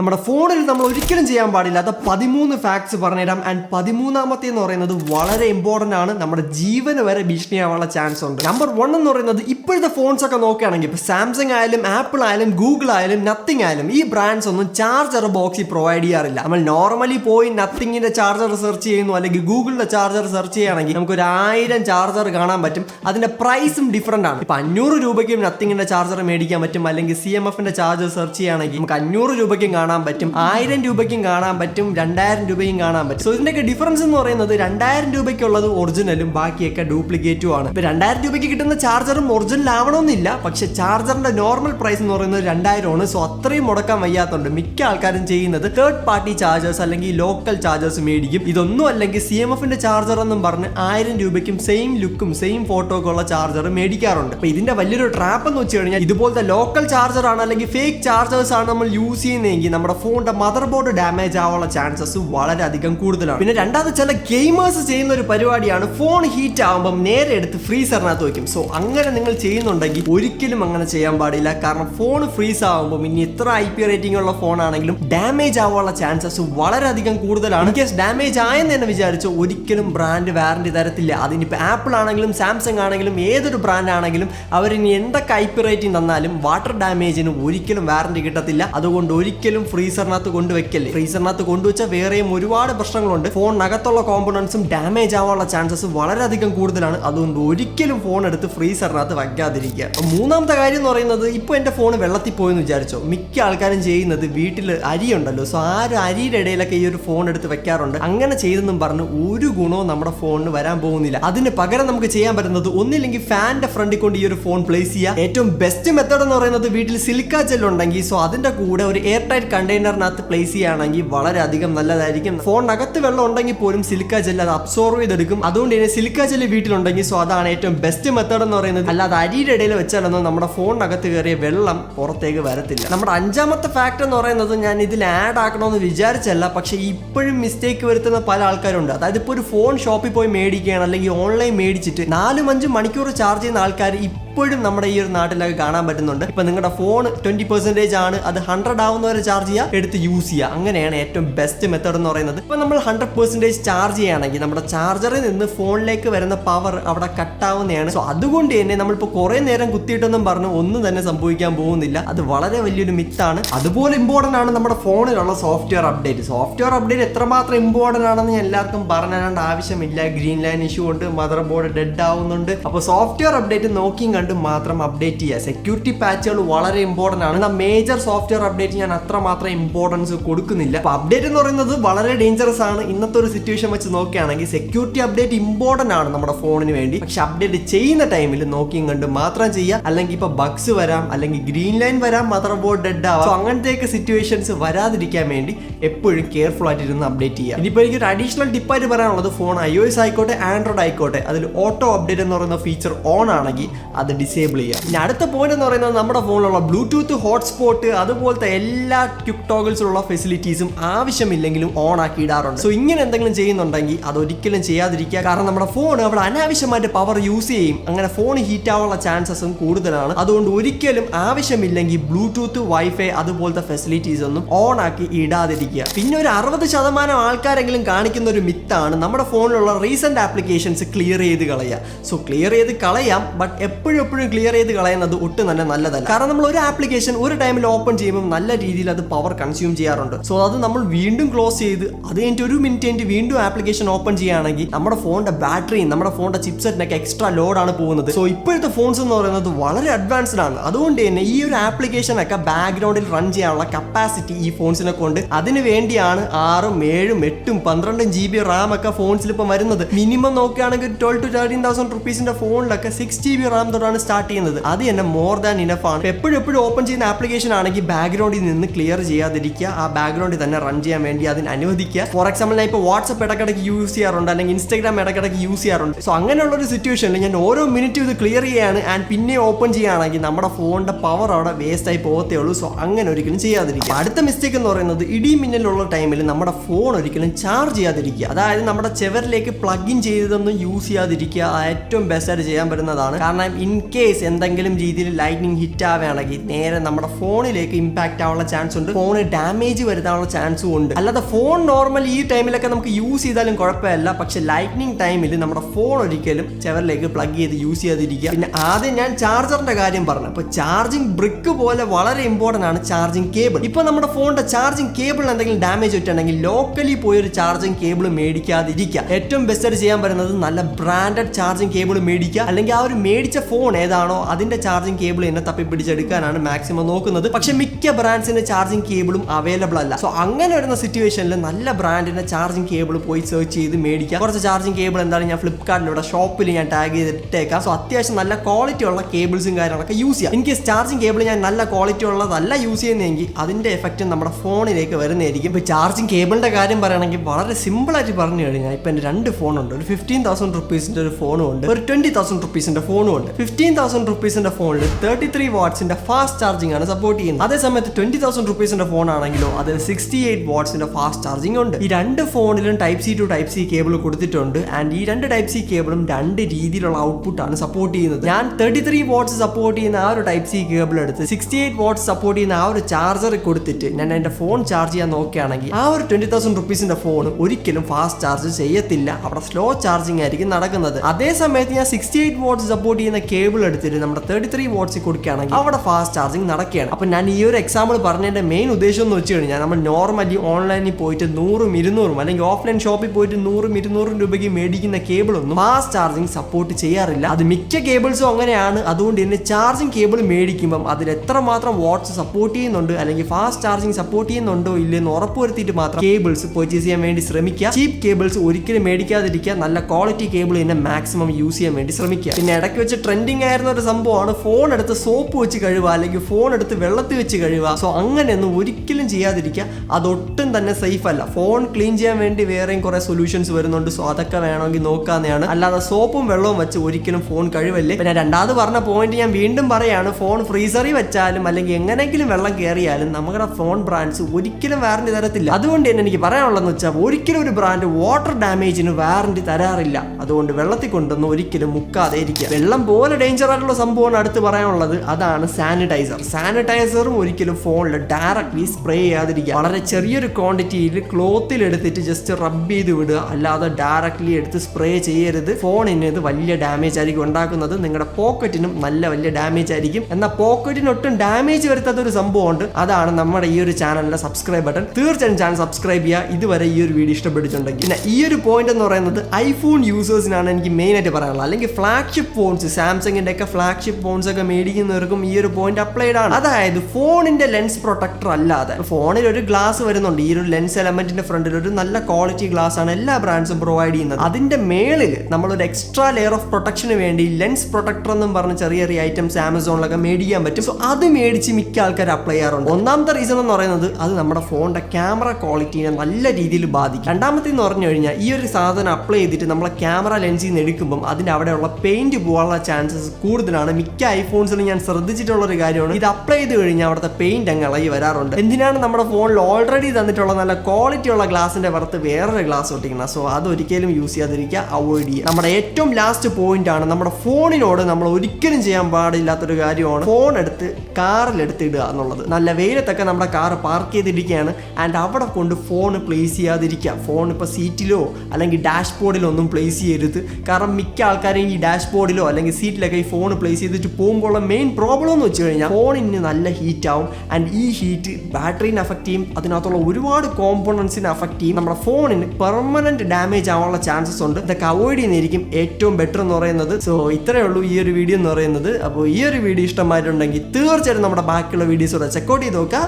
നമ്മുടെ ഫോണിൽ നമ്മൾ ഒരിക്കലും ചെയ്യാൻ പാടില്ലാത്ത പതിമൂന്ന് ഫാക്ട്സ് പറഞ്ഞുതരാം. ആൻഡ് പതിമൂന്നാമത്തെ എന്ന് പറയുന്നത് വളരെ ഇമ്പോർട്ടന്റ് ആണ്. നമ്മുടെ ജീവന് വരെ ഭീഷണിയാവാനുള്ള ചാൻസ് ഉണ്ട്. നമ്പർ വൺ എന്ന് പറയുന്നത് ഇപ്പോഴത്തെ ഫോൺസ് ഒക്കെ നോക്കുകയാണെങ്കിൽ ഇപ്പോൾ സാംസങ് ആയാലും ആപ്പിൾ ആയാലും ഗൂഗിൾ ആയാലും നത്തിങ് ആയാലും ഈ ബ്രാൻഡ്സ് ഒന്നും ചാർജർ ബോക്സിൽ പ്രൊവൈഡ് ചെയ്യാറില്ല. നമ്മൾ നോർമലി പോയി നത്തിങ്ങിന്റെ ചാർജർ സെർച്ച് ചെയ്യുന്നു അല്ലെങ്കിൽ ഗൂഗിളിന്റെ ചാർജർ സെർച്ച് ചെയ്യുകയാണെങ്കിൽ നമുക്ക് ഒരു ആയിരം ചാർജർ കാണാൻ പറ്റും. അതിന്റെ പ്രൈസും ഡിഫറന്റ് ആണ്. ഇപ്പോൾ അഞ്ഞൂറ് രൂപയ്ക്കും നത്തിങ്ങിന്റെ ചാർജർ മേടിക്കാൻ പറ്റും. അല്ലെങ്കിൽ സി എം എഫിന്റെ ചാർജർ സെർച്ച് ചെയ്യുകയാണെങ്കിൽ നമുക്ക് അഞ്ഞൂറ് രൂപയ്ക്കും കാണാൻ പറ്റും ആയിരം രൂപയ്ക്കും കാണാൻ പറ്റും രണ്ടായിരം രൂപയും കാണാൻ പറ്റും. സോ ഇതിന്റെയൊക്കെ ഡിഫറൻസ് എന്ന് പറയുന്നത് രണ്ടായിരം രൂപയ്ക്കുള്ളത് ഒറിജിനലും ബാക്കിയൊക്കെ ഡ്യൂപ്ലിക്കേറ്റും ആണ്. ഇപ്പൊ രണ്ടായിരം രൂപയ്ക്ക് കിട്ടുന്ന ചാർജറും ഒറിജിനൽ ആവണമെന്നില്ല പക്ഷെ ചാർജറിന്റെ നോർമൽ പ്രൈസ് എന്ന് പറയുന്നത് രണ്ടായിരം ആണ്. സോ അത്രയും മുടക്കാൻ വയ്യാത്തതുണ്ട് മിക്ക ആൾക്കാരും ചെയ്യുന്നത് തേർഡ് പാർട്ടി ചാർജേഴ്സ് അല്ലെങ്കിൽ ലോക്കൽ ചാർജേഴ്സ് മേടിക്കും. ഇതൊന്നും അല്ലെങ്കിൽ സി എം എഫിന്റെ ചാർജർ എന്നും പറഞ്ഞ് ആയിരം രൂപയ്ക്കും സെയിം ലുക്കും സെയിം ഫോട്ടോ ഒക്കെ ഉള്ള ചാർജർ മേടിക്കാറുണ്ട്. അപ്പൊ ഇതിന്റെ വലിയൊരു ട്രാപ്പ് എന്ന് വെച്ച് കഴിഞ്ഞാൽ ഇതുപോലത്തെ ലോക്കൽ ചാർജർ ആണ് അല്ലെങ്കിൽ ഫേക്ക് ചാർജേഴ്സ് ആണ് നമ്മൾ യൂസ് ചെയ്യുന്നതെങ്കിൽ നമ്മുടെ ഫോണിന്റെ മദർ ബോർഡ് ഡാമേജ് ആവാനുള്ള ചാൻസസ് വളരെയധികം കൂടുതലാണ്. പിന്നെ രണ്ടാമത് ചില ഗെയിമേഴ്സ് ചെയ്യുന്ന ഒരു പരിപാടിയാണ് ഫോൺ ഹീറ്റ് ആകുമ്പോൾ നേരെ എടുത്ത് ഫ്രീസറിനകത്ത് വയ്ക്കും സോ അങ്ങനെ നിങ്ങൾ ചെയ്യുന്നുണ്ടെങ്കിൽ ഒരിക്കലും അങ്ങനെ ചെയ്യാൻ പാടില്ല. കാരണം ഫോൺ ഫ്രീസ് ആകുമ്പോൾ ഇനി എത്ര ഐ പി റേറ്റിംഗ് ഉള്ള ഫോൺ ആണെങ്കിലും ഡാമേജ് ആവാനുള്ള ചാൻസസ് വളരെയധികം കൂടുതലാണ്. കേസ് ഡാമേജ് ആയെന്ന് തന്നെ വിചാരിച്ചു ഒരിക്കലും ബ്രാൻഡ് വാറണ്ടി തരത്തില്ല. അതിനിപ്പോൾ ആപ്പിൾ ആണെങ്കിലും സാംസങ് ആണെങ്കിലും ഏതൊരു ബ്രാൻഡ് ആണെങ്കിലും അവരിനി എന്തൊക്കെ ഐ പി റേറ്റിംഗ് തന്നാലും വാട്ടർ ഡാമേജിന് ഒരിക്കലും വാറണ്ടി കിട്ടത്തില്ല. അതുകൊണ്ട് ഒരിക്കലും ഫ്രീസറിനകത്ത് കൊണ്ടുവെക്കല്ലേ ഫ്രീസറിനകത്ത് കൊണ്ടുവച്ചാൽ വേറെയും ഒരുപാട് പ്രശ്നങ്ങളുണ്ട്. ഫോണിനകത്തുള്ള കോമ്പണൻസും ഡാമേജ് ആവാനുള്ള ചാൻസസ് വളരെയധികം കൂടുതലാണ്. അതുകൊണ്ട് ഒരിക്കലും ഫോൺ എടുത്ത് ഫ്രീസറിനകത്ത് വയ്ക്കാതിരിക്കുക. മൂന്നാമത്തെ കാര്യം എന്ന് പറയുന്നത് ഇപ്പോൾ എന്റെ ഫോൺ വെള്ളത്തിൽ പോയെന്ന് വിചാരിച്ചോ? മിക്ക ആൾക്കാരും ചെയ്യുന്നത് വീട്ടിൽ അരിയുണ്ടല്ലോ. സോ ആ ഒരു അരിയുടെ ഇടയിലൊക്കെ ഈ ഒരു ഫോൺ എടുത്ത് വെക്കാറുണ്ട് അങ്ങനെ ചെയ്തെന്നും പറഞ്ഞ് ഒരു ഗുണവും നമ്മുടെ ഫോണിന് വരാൻ പോകുന്നില്ല. അതിന് പകരം നമുക്ക് ചെയ്യാൻ പറ്റുന്നത് ഒന്നില്ലെങ്കിൽ ഫാന്റെ ഫ്രണ്ടിൽ കൊണ്ട് ഈ ഒരു ഫോൺ പ്ലേസ് ചെയ്യുക. ഏറ്റവും ബെസ്റ്റ് മെത്തേഡ് എന്ന് പറയുന്നത് വീട്ടിൽ സിലിക്ക ജെൽ ഉണ്ടെങ്കിൽ സോ അതിന്റെ കൂടെ ഒരു എയർ ടൈറ്റ് കണ്ടെയ്നറിനകത്ത് പ്ലേസ് ചെയ്യുകയാണെങ്കിൽ വളരെയധികം നല്ലതായിരിക്കും. ഫോണിനകത്ത് വെള്ളം ഉണ്ടെങ്കിൽ പോലും സിലിക്ക ജെൽ അത് അബ്സോർവ് ചെയ്തെടുക്കും. അതുകൊണ്ട് തന്നെ സിലിക്ക ജെല്ല് വീട്ടിലുണ്ടെങ്കിൽ സോ അതാണ് ഏറ്റവും ബെസ്റ്റ് മെത്തേഡ് എന്ന് പറയുന്നത്. അല്ലാതെ അരിയുടെ ഇടയിൽ വെച്ചാലൊന്നും നമ്മുടെ ഫോണിനകത്ത് കയറിയ വെള്ളം പുറത്തേക്ക് വരത്തില്ല. നമ്മുടെ അഞ്ചാമത്തെ ഫാക്ടർ എന്ന് പറയുന്നത് ഞാൻ ഇതിൽ ആഡ് ആക്കണമെന്ന് വിചാരിച്ചല്ല. പക്ഷെ ഇപ്പോഴും മിസ്റ്റേക്ക് വരുത്തുന്ന പല ആൾക്കാരുണ്ട്. അതായത് ഇപ്പോൾ ഒരു ഫോൺ ഷോപ്പിൽ പോയി മേടിക്കുകയാണ് അല്ലെങ്കിൽ ഓൺലൈൻ മേടിച്ചിട്ട് നാലും അഞ്ചും മണിക്കൂർ ചാർജ് ചെയ്യുന്ന ആൾക്കാർ ഇപ്പോഴും നമ്മുടെ ഈ ഒരു നാട്ടിലൊക്കെ കാണാൻ പറ്റുന്നുണ്ട്. ഇപ്പൊ നിങ്ങളുടെ ഫോൺ ട്വന്റി പെർസെന്റേജ് ആണ്. അത് ഹൺഡ്രഡ് ആവുന്നവരെ ചാർജ് ചെയ്യുക എടുത്ത് യൂസ് ചെയ്യുക അങ്ങനെയാണ് ഏറ്റവും ബെസ്റ്റ് മെത്തേഡ് എന്ന് പറയുന്നത്. ഇപ്പൊ നമ്മൾ ഹൺഡ്രഡ് പെർസെന്റേജ് ചാർജ് ചെയ്യുകയാണെങ്കിൽ നമ്മുടെ ചാർജറിൽ നിന്ന് ഫോണിലേക്ക് വരുന്ന പവർ അവിടെ കട്ടാവുന്നതാണ് സോ അതുകൊണ്ട് തന്നെ നമ്മളിപ്പോൾ കുറെ നേരം കുത്തിയിട്ടൊന്നും പറഞ്ഞു ഒന്നും തന്നെ സംഭവിക്കാൻ പോകുന്നില്ല. അത് വളരെ വലിയൊരു മിത്താണ് അതുപോലെ ഇമ്പോർട്ടന്റ് ആണ് നമ്മുടെ ഫോണിലുള്ള സോഫ്റ്റ്വെയർ അപ്ഡേറ്റ് സോഫ്റ്റ്വെയർ അപ്ഡേറ്റ് എത്രമാത്രം ഇമ്പോർട്ടന്റ് ആണെന്ന് ഞാൻ എല്ലാവർക്കും പറഞ്ഞു തരേണ്ട ആവശ്യമില്ല. ഗ്രീൻ ലൈൻ ഇഷ്യൂ ഉണ്ട് മദർ ബോർഡ് ഡെഡ് ആവുന്നുണ്ട്. അപ്പോൾ സോഫ്റ്റ്വെയർ അപ്ഡേറ്റ് നോക്കിയും കണ്ട് മാത്രം അപ്ഡേറ്റ് ചെയ്യുക സെക്യൂരിറ്റി പാച്ചുകൾ വളരെ ഇമ്പോർട്ടന്റ് ആണ്. എന്നാൽ മേജർ സോഫ്റ്റ്വെയർ അപ്ഡേറ്റ് ഞാൻ അത്ര മാത്രം ഇമ്പോർട്ടൻസ് കൊടുക്കുന്നില്ല. അപ്പോൾ അപ്ഡേറ്റ് എന്ന് പറയുന്നത് വളരെ ഡേഞ്ചറസ് ആണ്. ഇന്നത്തെ ഒരു സിറ്റുവേഷൻ വെച്ച് നോക്കുകയാണെങ്കിൽ സെക്യൂരിറ്റി അപ്ഡേറ്റ് ഇമ്പോർട്ടന്റ് ആണ് നമ്മുടെ ഫോണിന് വേണ്ടി. പക്ഷെ അപ്ഡേറ്റ് ചെയ്യുന്ന ടൈമിൽ നോക്കിയും കണ്ട് മാത്രം ചെയ്യുക അല്ലെങ്കിൽ ഇപ്പോൾ ബഗ്സ് വരാം അല്ലെങ്കിൽ ഗ്രീൻ ലൈൻ വരാം മാത്രം ബോർഡ് ഡെഡ് ആവാം. അങ്ങനത്തെയൊക്കെ സിറ്റുവേഷൻസ് വരാതിരിക്കാൻ വേണ്ടി എപ്പോഴും കെയർഫുൾ ആയിട്ട് ഇരുന്ന് അപ്ഡേറ്റ് ചെയ്യുക ഇനിയിപ്പോൾ എനിക്ക് ഒരു അഡീഷണൽ ടിപ്പായിട്ട് പറയാനുള്ളത് ഫോൺ ഐ ഒ എസ് ആയിക്കോട്ടെ ആൻഡ്രോയിഡ് ആയിക്കോട്ടെ. അതിൽ ഓട്ടോ അപ്ഡേറ്റ് എന്ന് പറയുന്ന ഫീച്ചർ ഓൺ ആണെങ്കിൽ അത് ഡിസേബിൾ ചെയ്യുക ഇനി അടുത്ത പോയിന്റ് എന്ന് പറയുന്നത് നമ്മുടെ ഫോണിലുള്ള ബ്ലൂടൂത്ത് ഹോട്ട്സ്പോട്ട് അതുപോലത്തെ എല്ലാ ക്യുക്ക് ടോഗിൾസിലുള്ള ഫെസിലിറ്റീസും ആവശ്യമില്ലെങ്കിലും ഓൺ ആക്കി ഇടാറുണ്ട്. സോ ഇങ്ങനെ എന്തെങ്കിലും ചെയ്യുന്നുണ്ടെങ്കിൽ അത് ഒരിക്കലും ചെയ്യാതിരിക്കുക. കാരണം നമ്മുടെ ഫോൺ അവിടെ അനാവശ്യമായിട്ട് പവർ യൂസ് ചെയ്യും. അങ്ങനെ ഫോൺ ഹീറ്റ് ആവാനുള്ള ചാൻസസും കൂടുതലാണ്. അതുകൊണ്ട് ഒരിക്കലും ആവശ്യമില്ലെങ്കിൽ ബ്ലൂടൂത്ത് വൈഫൈ അതുപോലത്തെ ഫെസിലിറ്റീസ് ഒന്നും ഓൺ ആക്കി ഇടാതിരിക്കുക. പിന്നെ ഒരു അറുപത് ശതമാനം ആൾക്കാരെങ്കിലും കാണിക്കുന്ന ഒരു മിത്താണ് നമ്മുടെ ഫോണിലുള്ള റീസെന്റ് ആപ്ലിക്കേഷൻസ് ക്ലിയർ ചെയ്ത് കളയുക. സോ ക്ലിയർ ചെയ്ത് കളയാം. ബട്ട് എപ്പോഴും എപ്പോഴും എപ്പോഴും ക്ലിയർ ചെയ്ത് കളയുന്നത് ഒട്ടും തന്നെ നല്ലതല്ല. കാരണം നമ്മൾ ഒരു ആപ്ലിക്കേഷൻ ഒരു ടൈമിൽ ഓപ്പൺ ചെയ്യുമ്പോൾ നല്ല രീതിയിൽ അത് പവർ കൺസ്യൂം ചെയ്യാറുണ്ട്. സോ അത് നമ്മൾ വീണ്ടും ക്ലോസ് ചെയ്ത് അത് കഴിഞ്ഞിട്ട് ഒരു മിനിറ്റ് കഴിഞ്ഞിട്ട് വീണ്ടും ആപ്ലിക്കേഷൻ ഓപ്പൺ ചെയ്യുകയാണെങ്കിൽ നമ്മുടെ ഫോണിന്റെ ബാറ്ററിയും നമ്മുടെ ഫോണിന്റെ ചിപ്സെറ്റിനൊക്കെ എക്സ്ട്രാ ലോഡാണ് പോകുന്നത്. സോ ഇപ്പോഴത്തെ ഫോൺസ് എന്ന് പറയുന്നത് വളരെ അഡ്വാൻസ്ഡ് ആണ്. അതുകൊണ്ട് തന്നെ ഈ ഒരു ആപ്ലിക്കേഷൻ ഒക്കെ ബാക്ക്ഗ്രൗണ്ടിൽ റൺ ചെയ്യാനുള്ള കപ്പാസിറ്റി ഈ ഫോൺസിനെ കൊണ്ട് അതിന് വേണ്ടിയാണ് ആറും ഏഴും എട്ടും പന്ത്രണ്ടും ജി ബി റാം ഒക്കെ ഫോൺസിൽ ഇപ്പം വരുന്നത്. മിനിമം നോക്കുകയാണെങ്കിൽ ട്വൽവ് ടു തേർട്ടീൻ തൗസൻഡ് റുപ്പീസിന്റെ ഫോണിലൊക്കെ സിക്സ് ജി ബി റാം തൊട്ടാണ് സ്റ്റാർട്ട് ചെയ്യുന്നത്. അത് തന്നെ മോർ ദാൻ ഇനഫ് ആണ്. എപ്പോഴും എപ്പോഴും ഓപ്പൺ ചെയ്യുന്ന ആപ്ലിക്കേഷൻ ആണെങ്കിൽ ബാക്ക്ഗ്രൗണ്ടിൽ നിന്ന് ക്ലിയർ ചെയ്യാതിരിക്കുക. ആ ബാക്ക്ഗ്രൗണ്ടിൽ തന്നെ റൺ ചെയ്യാൻ വേണ്ടി അതിന് അനുവദിക്കുക. ഫോർ എക്സാമ്പിൾ ഞാൻ ഇപ്പോൾ വാട്സ്ആപ്പ് ഇടക്കിടക്ക് യൂസ് ചെയ്യാറുണ്ട്. അല്ലെങ്കിൽ ഇൻസ്റ്റാഗ്രാം ഇടക്കിടക്ക് യൂസ് ചെയ്യാറുണ്ട്. സോ അങ്ങനെയുള്ള ഒരു സിറ്റുവേഷനിൽ ഞാൻ ഓരോ മിനിറ്റും ഇത് ക്ലിയർ ചെയ്യാണ് ആൻഡ് പിന്നെ ഓപ്പൺ ചെയ്യുകയാണെങ്കിൽ നമ്മുടെ ഫോണിന്റെ പവർ അവിടെ വേസ്റ്റ് ആയി പോകത്തേ ഉള്ളൂ. സോ അങ്ങനെ ഒരിക്കലും ചെയ്യാതിരിക്കുക. അടുത്ത മിസ്റ്റേക്ക് എന്ന് പറയുന്നത് ഇടി മിന്നലുള്ള ടൈമിൽ നമ്മുടെ ഫോൺ ഒരിക്കലും ചാർജ് ചെയ്യാതിരിക്കുക. അതായത് നമ്മുടെ ചെവറിലേക്ക് പ്ലഗ് ഇൻ ചെയ്തതൊന്നും യൂസ് ചെയ്യാതിരിക്കുക. ഏറ്റവും ബെസ്റ്റ് ആയിട്ട് ചെയ്യാൻ പറ്റുന്നതാണ്. കാരണം ഇൻ കേസ് എന്തെങ്കിലും രീതിയിൽ ലൈറ്റ്നിങ് ഹിറ്റ് ആവുകയാണെങ്കിൽ നേരെ നമ്മുടെ ഫോണിലേക്ക് ഇമ്പാക്റ്റ് ആവാനുള്ള ചാൻസ് ഉണ്ട്. ഫോണ് ഡാമേജ് വരുത്താനുള്ള ചാൻസും ഉണ്ട്. അല്ലാതെ ഫോൺ നോർമൽ ഈ ടൈമിലൊക്കെ നമുക്ക് യൂസ് ചെയ്താലും കുഴപ്പമില്ല. പക്ഷെ ലൈറ്റ്നിങ് ടൈമിൽ നമ്മുടെ ഫോൺ ഒരിക്കലും ചെവറിലേക്ക് പ്ലഗ് ചെയ്ത് യൂസ് ചെയ്യാതിരിക്കുക. പിന്നെ ആദ്യം ഞാൻ ചാർജറിന്റെ കാര്യം പറഞ്ഞു. അപ്പോൾ ചാർജിങ് ബ്രിക്ക് പോലെ വളരെ ഇമ്പോർട്ടന്റ് ആണ് ചാർജിങ് കേബിൾ ഇപ്പോൾ നമ്മുടെ ഫോണിന്റെ ചാർജിങ് കേബിളിന് എന്തെങ്കിലും ഡാമേജ് പറ്റുകയാണെങ്കിൽ ലോക്കലി പോയി ഒരു ചാർജിങ് കേബിൾ മേടിക്കാതിരിക്കുക. ഏറ്റവും ബെസ്റ്റ് ചെയ്യാൻ പറ്റുന്നത് നല്ല ബ്രാൻഡഡ് ചാർജിങ് കേബിൾ മേടിക്കുക. അല്ലെങ്കിൽ ആ ഒരു മേടിച്ച ഫോൺ ഏതാണോ അതിന്റെ ചാർജിങ് കേബിൾ എന്നെ തപ്പി പിടിച്ചെടുക്കാനാണ് മാക്സിമം നോക്കുന്നത്. പക്ഷെ മിക്ക ബ്രാൻഡ്സിന്റെ ചാർജിങ് കേബിളും അവൈലബിൾ അല്ല. സോ അങ്ങനെ വരുന്ന സിറ്റുവേഷനിൽ നല്ല ബ്രാൻഡിന്റെ ചാർജിങ് കേബിൾ പോയി സെർച്ച് ചെയ്ത് മേടിക്കാം. കുറച്ച് ചാർജിങ് കേബിൾ എന്താണ് ഞാൻ ഫ്ലിപ്കാർട്ടിലൂടെ ഷോപ്പിൽ ഞാൻ ടാഗ് ചെയ്തിട്ടേക്കാം. സോ അത്യാവശ്യം നല്ല ക്വാളിറ്റി ഉള്ള കേബിൾസും കാര്യങ്ങളൊക്കെ യൂസ് ചെയ്യാം. എനിക്ക് ചാർജിങ് കേബിൾ ഞാൻ നല്ല ക്വാളിറ്റി ഉള്ളതല്ല യൂസ് ചെയ്യുന്നതെങ്കിൽ അതിന്റെ എഫക്റ്റ് നമ്മുടെ ഫോണിലേക്ക് വരുന്നതായിരിക്കും. ഇപ്പൊ ചാർജിങ് കേബിളിന്റെ കാര്യം പറയുകയാണെങ്കിൽ വളരെ സിമ്പിൾ ആയിട്ട് പറഞ്ഞു കഴിഞ്ഞാൽ ഇപ്പൊ എന്റെ രണ്ട് ഫോണുണ്ട് ഒരു ഫിഫ്റ്റീൻ തൗസൻഡ് റുപ്പീസിന്റെ ഒരു ഫോണും ഉണ്ട്. ഒരു ട്വന്റി തൗസൻഡ് റുപ്പീസിന്റെ ഫോണും ഉണ്ട്. ഫിഫ്റ്റീൻ തൗസൻഡ് റുപ്പീസിന്റെ ഫോണിൽ തേർട്ടി ത്രീ വാട്ട്സിന്റെ ഫാസ്റ്റ് ചാർജിംഗ് ആണ് സപ്പോർട്ട് ചെയ്യുന്നത്. അതേസമയത്ത് ട്വന്റി തൗസൻഡ് റുപ്പീസിന്റെ ഫോൺ ആണെങ്കിലോ അതിൽ സിക്സ്റ്റി എയ്റ്റ് വാട്ട്സിന്റെ ഫാസ്റ്റ് ചാർജിംഗ് ഉണ്ട്. ഈ രണ്ട് ഫോണിലും type C to type C cable കൊടുത്തിട്ടുണ്ട്. ആൻഡ് ഈ രണ്ട് ടൈപ്പ് സി കേബിളും രണ്ട് രീതിയിലുള്ള ഔട്ട്പുട്ട് ആണ് സപ്പോർട്ട് ചെയ്യുന്നത്. ഞാൻ തേർട്ടി ത്രീ വാട്ട്സ് സപ്പോർട്ട് ചെയ്യുന്ന ആ ഒരു ടൈപ്പ് സി കേബിൾ എടുത്ത് സിക്സ്റ്റി എയ്റ്റ് വാട്ട്സ് സപ്പോർട്ട് ചെയ്യുന്ന ആ ഒരു ചാർജർ കൊടുത്തിട്ട് ഞാൻ എന്റെ ഫോൺ ചാർജ് ചെയ്യാൻ നോക്കുകയാണെങ്കിൽ ആ ഒരു ട്വന്റി തൗസൻഡ് റുപ്പീസിന്റെ ഫോൺ ഒരിക്കലും ഫാസ്റ്റ് ചാർജ് ചെയ്യത്തില്ല. അവിടെ സ്ലോ ചാർജിംഗ് ആയിരിക്കും നടക്കുന്നത്. അതേ സമയത്ത് ഞാൻ സിക്സ്റ്റി എയ്റ്റ് വാട്ട്സ് സപ്പോർട്ട് ചെയ്യുന്ന കേബിൾ എടുത്തിട്ട് നമ്മുടെ തേർട്ടി ത്രീ വോട്ട്സിൽ കൊടുക്കുകയാണെങ്കിൽ അവിടെ ഫാസ്റ്റ് ചാർജിങ് നടക്കുകയാണ്. അപ്പൊ ഞാൻ ഈ ഒരു എക്സാമ്പിൾ പറഞ്ഞതിന്റെ മെയിൻ ഉദ്ദേശം എന്ന് വെച്ച് കഴിഞ്ഞാൽ നമ്മൾ നോർമലി ഓൺലൈനിൽ പോയിട്ട് നൂറും ഇരുന്നൂറും അല്ലെങ്കിൽ ഓഫ്ലൈൻ ഷോപ്പിൽ പോയിട്ട് നൂറും ഇരുന്നൂറും രൂപയ്ക്ക് മേടിക്കുന്ന കേബിൾ ഒന്നും ഫാസ്റ്റ് ചാർജിങ് സപ്പോർട്ട് ചെയ്യാറില്ല. അത് മിക്ക കേബിൾസും അങ്ങനെയാണ്. അതുകൊണ്ട് തന്നെ ചാർജിങ് കേബിൾ മേടിക്കുമ്പം അതിൽ എത്രമാത്രം വാട്ട്സ് സപ്പോർട്ട് ചെയ്യുന്നുണ്ട് അല്ലെങ്കിൽ ഫാസ്റ്റ് ചാർജിങ് സപ്പോർട്ട് ചെയ്യുന്നുണ്ടോ ഇല്ലെന്ന് ഉറപ്പുവരുത്തിയിട്ട് മാത്രം കേബിൾസ് പർച്ചേസ് ചെയ്യാൻ വേണ്ടി ശ്രമിക്കുക. ചീപ്പ് കേബിൾസ് ഒരിക്കലും മേടിക്കാതിരിക്കുക. നല്ല ക്വാളിറ്റി കേബിൾ തന്നെ മാക്സിമം യൂസ് ചെയ്യാൻ വേണ്ടി ശ്രമിക്കുക. പിന്നെ ഇടയ്ക്ക് വെച്ച് ട്രെൻഡിങ് ആയിരുന്ന ഒരു സംഭവമാണ്. ഫോൺ എടുത്ത് സോപ്പ് വെച്ച് കഴുകുക അല്ലെങ്കിൽ ഫോൺ എടുത്ത് വെള്ളത്തിൽ വെച്ച് കഴുകുക. സോ അങ്ങനെയൊന്നും ഒരിക്കലും ചെയ്യാതിരിക്കുക. അതൊട്ടും തന്നെ സേഫ് അല്ല. ഫോൺ ക്ലീൻ ചെയ്യാൻ വേണ്ടി വേറെയും കുറെ സൊല്യൂഷൻസ് വരുന്നുണ്ട്. സോ അതൊക്കെ വേണമെങ്കിൽ നോക്കാവുന്നതാണ് അല്ലാതെ സോപ്പും വെള്ളവും വെച്ച് ഒരിക്കലും ഫോൺ കഴിവല്ലേ പിന്നെ രണ്ടാമത് പറഞ്ഞ പോയിന്റ് ഞാൻ വീണ്ടും പറയാണ് ഫോൺ ഫ്രീസറി വെച്ചാലും അല്ലെങ്കിൽ എങ്ങനെയെങ്കിലും വെള്ളം കയറിയാലും നമ്മുടെ ഫോൺ ബ്രാൻഡ്സ് ഒരിക്കലും വാറണ്ടി തരത്തില്ല. അതുകൊണ്ട് തന്നെ എനിക്ക് പറയാനുള്ളതെന്ന് വെച്ചാൽ ഒരിക്കലും ഒരു ബ്രാൻഡ് വാട്ടർ ഡാമേജിന് വാറണ്ടി തരാറില്ല. അതുകൊണ്ട് വെള്ളത്തിൽ കൊണ്ടൊന്നും ഒരിക്കലും മുക്കാതെ ഇരിക്കുക. വെള്ളം പോലെ ഡേഞ്ചർ ആയിട്ടുള്ള സംഭവമാണ് അടുത്ത് പറയാനുള്ളത്. അതാണ് സാനിറ്റൈസർ സാനിറ്റൈസറും ഒരിക്കലും ഫോണിൽ ഡയറക്റ്റ്ലി സ്പ്രേ ചെയ്യാതിരിക്കുക. വളരെ ചെറിയൊരു ക്വാണ്ടിറ്റിയിൽ ക്ലോത്തിൽ എടുത്തിട്ട് ജസ്റ്റ് റബ്ബ് ചെയ്ത് വിടുക. അല്ലാതെ ഡയറക്റ്റ്ലി എടുത്ത് സ്പ്രേ ചെയ്യരുത്. ഫോണിന് ഇത് വലിയ ഡാമേജ് ആയിരിക്കും ഉണ്ടാക്കുന്നത്. നിങ്ങളുടെ പോക്കറ്റിനും നല്ല വലിയ ഡാമേജ് ആയിരിക്കും. എന്നാൽ പോക്കറ്റിന് ഒട്ടും ഡാമേജ് വരുത്താത്ത ഒരു സംഭവമുണ്ട്. അതാണ് നമ്മുടെ ഈ ഒരു ചാനലിന്റെ സബ്സ്ക്രൈബ് ബട്ടൺ തീർച്ചയായും ചാനൽ സബ്സ്ക്രൈബ് ചെയ്യുക. ഇതുവരെ ഈ ഒരു വീഡിയോ ഇഷ്ടപ്പെട്ടിട്ടുണ്ടെങ്കിൽ. പിന്നെ ഈ ഒരു പോയിന്റ് എന്ന് പറയുന്നത് ഐഫോൺ യൂസേഴ്സിനാണ് എനിക്ക് മെയിൻ ആയിട്ട് പറയാനുള്ളത്. അല്ലെങ്കിൽ ഫ്ലാഗ്ഷിപ്പ് ഫോൺസ് സാംസങ്ങിന്റെ ഒക്കെ ഫ്ലാഗ്ഷിപ്പ് ഫോൺസ് ഒക്കെ മേടിക്കുന്നവർക്കും ഈ ഒരു പോയിന്റ് അപ്ലൈഡ് ആണ്. അതായത് ഫോണിന്റെ ലെൻസ് പ്രൊട്ടക്ടർ അല്ലാതെ. ഫോണിൽ ഒരു ഗ്ലാസ് വരുന്നുണ്ട്. ഈ ഒരു ലെൻസ് എലമെന്റിന്റെ ഫ്രണ്ടിൽ ഒരു നല്ല ക്വാളിറ്റി ഗ്ലാസ് ആണ് എല്ലാ ബ്രാൻഡ്സും പ്രൊവൈഡ് ചെയ്യുന്നത്. അതിന്റെ മേളിൽ നമ്മൾ ഒരു എക്സ്ട്രാ ലെയർ ഓഫ് പ്രൊട്ടക്ഷന് വേണ്ടി ലെൻസ് പ്രൊട്ടക്ടർ എന്നും പറഞ്ഞ ചെറിയ ചെറിയ ഐറ്റംസ് ആമസോണിലൊക്കെ മേടിക്കാൻ പറ്റും. സോ അത് മേടിച്ച് മിക്ക ആൾക്കാർ അപ്ലൈ ചെയ്യാറുണ്ട്. ഒന്നാമത്തെ റീസൺ എന്ന് പറയുന്നത് അത് നമ്മുടെ ഫോണിന്റെ ക്യാമറ ക്വാളിറ്റിനെ നല്ല രീതിയിൽ ബാധിക്കും. രണ്ടാമത്തെ എന്ന് പറഞ്ഞു കഴിഞ്ഞാൽ ഈ ഒരു സാധനം അപ്ലൈ ചെയ്തിട്ട് നമ്മളെ ക്യാമറ ലെൻസിൽ നിന്ന് എടുക്കുമ്പോൾ അതിന്റെ അവിടെയുള്ള പെയിന്റ് പോകാനുള്ള ചാൻസസ് കൂടുതലാണ്. മിക്ക ഐഫോൺസിലും ഞാൻ ശ്രദ്ധിച്ചിട്ടുള്ള ഒരു കാര്യമാണ്. ഇത് അപ്ലൈ ചെയ്ത് കഴിഞ്ഞാൽ അവിടുത്തെ പെയിന്റ് അങ്ങ് ഇളകി വരാറുണ്ട്. എന്തിനാണ് നമ്മുടെ ഫോണിൽ ഓൾറെഡി തന്നിട്ടുള്ള നല്ല ക്വാളിറ്റി ഉള്ള ഗ്ലാസിന്റെ പുറത്ത് വേറൊരു ഗ്ലാസ് ഒട്ടിക്കുന്നത്? സോ അത് ഒരിക്കലും യൂസ് ചെയ്യാതിരിക്കുക. അവോയ്ഡ് ചെയ്യുക. നമ്മുടെ ഏറ്റവും ലാസ്റ്റ് പോയിന്റ് ആണ് നമ്മുടെ ഫോണിനോട് നമ്മൾ ഒരിക്കലും ചെയ്യാൻ പാടില്ലാത്തൊരു കാര്യമാണ് ഫോൺ എടുത്ത് കാറിൽ എടുത്തിടുക എന്നുള്ളത്. നല്ല വെയിലത്തൊക്കെ നമ്മുടെ കാർ പാർക്ക് ചെയ്തിരിക്കുകയാണ്. ആൻഡ് അവിടെ കൊണ്ട് ഫോൺ പ്ലേസ് ചെയ്യാതിരിക്കുക. ഫോൺ ഇപ്പോൾ സീറ്റിലോ അല്ലെങ്കിൽ ഡാഷ് ബോർഡിലോ ഒന്നും പ്ലേസ് ചെയ്യരുത്. കാരണം മിക്ക ആൾക്കാരും ഈ ഡാഷ്ബോർഡിലോ അല്ലെങ്കിൽ അല്ലെങ്കിൽ സീറ്റിലൊക്കെ ഈ ഫോൺ പ്ലേസ് ചെയ്തിട്ട് പോകുമ്പോൾ മെയിൻ പ്രോബ്ലം എന്ന് വെച്ച് കഴിഞ്ഞാൽ ഫോണിന് നല്ല ഹീറ്റ് ആവും. ആൻഡ് ഈ ഹീറ്റ് ബാറ്ററിനെ അഫക്റ്റ് ചെയ്യും. അതിനകത്തുള്ള ഒരുപാട് കോമ്പോണൻസിനെ അഫക്റ്റ് ചെയ്യും. നമ്മുടെ ഫോണിന് പെർമനന്റ് ഡാമേജ് ആവാനുള്ള ചാൻസസ് ഉണ്ട്. ഇതൊക്കെ അവോയ്ഡ് ചെയ്യുന്നതായിരിക്കും ഏറ്റവും ബെറ്റർ എന്ന് പറയുന്നത്. സോ ഇത്രയേ ഉള്ളൂ ഈ ഒരു വീഡിയോ എന്ന് പറയുന്നത്. അപ്പോൾ ഈ ഒരു വീഡിയോ ഇഷ്ടമായിട്ടുണ്ടെങ്കിൽ തീർച്ചയായിട്ടും നമ്മുടെ ബാക്കിയുള്ള വീഡിയോസ് കൂടെ ചെക്കൗട്ട് ചെയ്ത് നോക്കുക.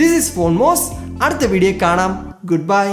ദിസ് ഇസ് ഫോൺ മോസ് അടുത്ത വീഡിയോ കാണാം. Good bye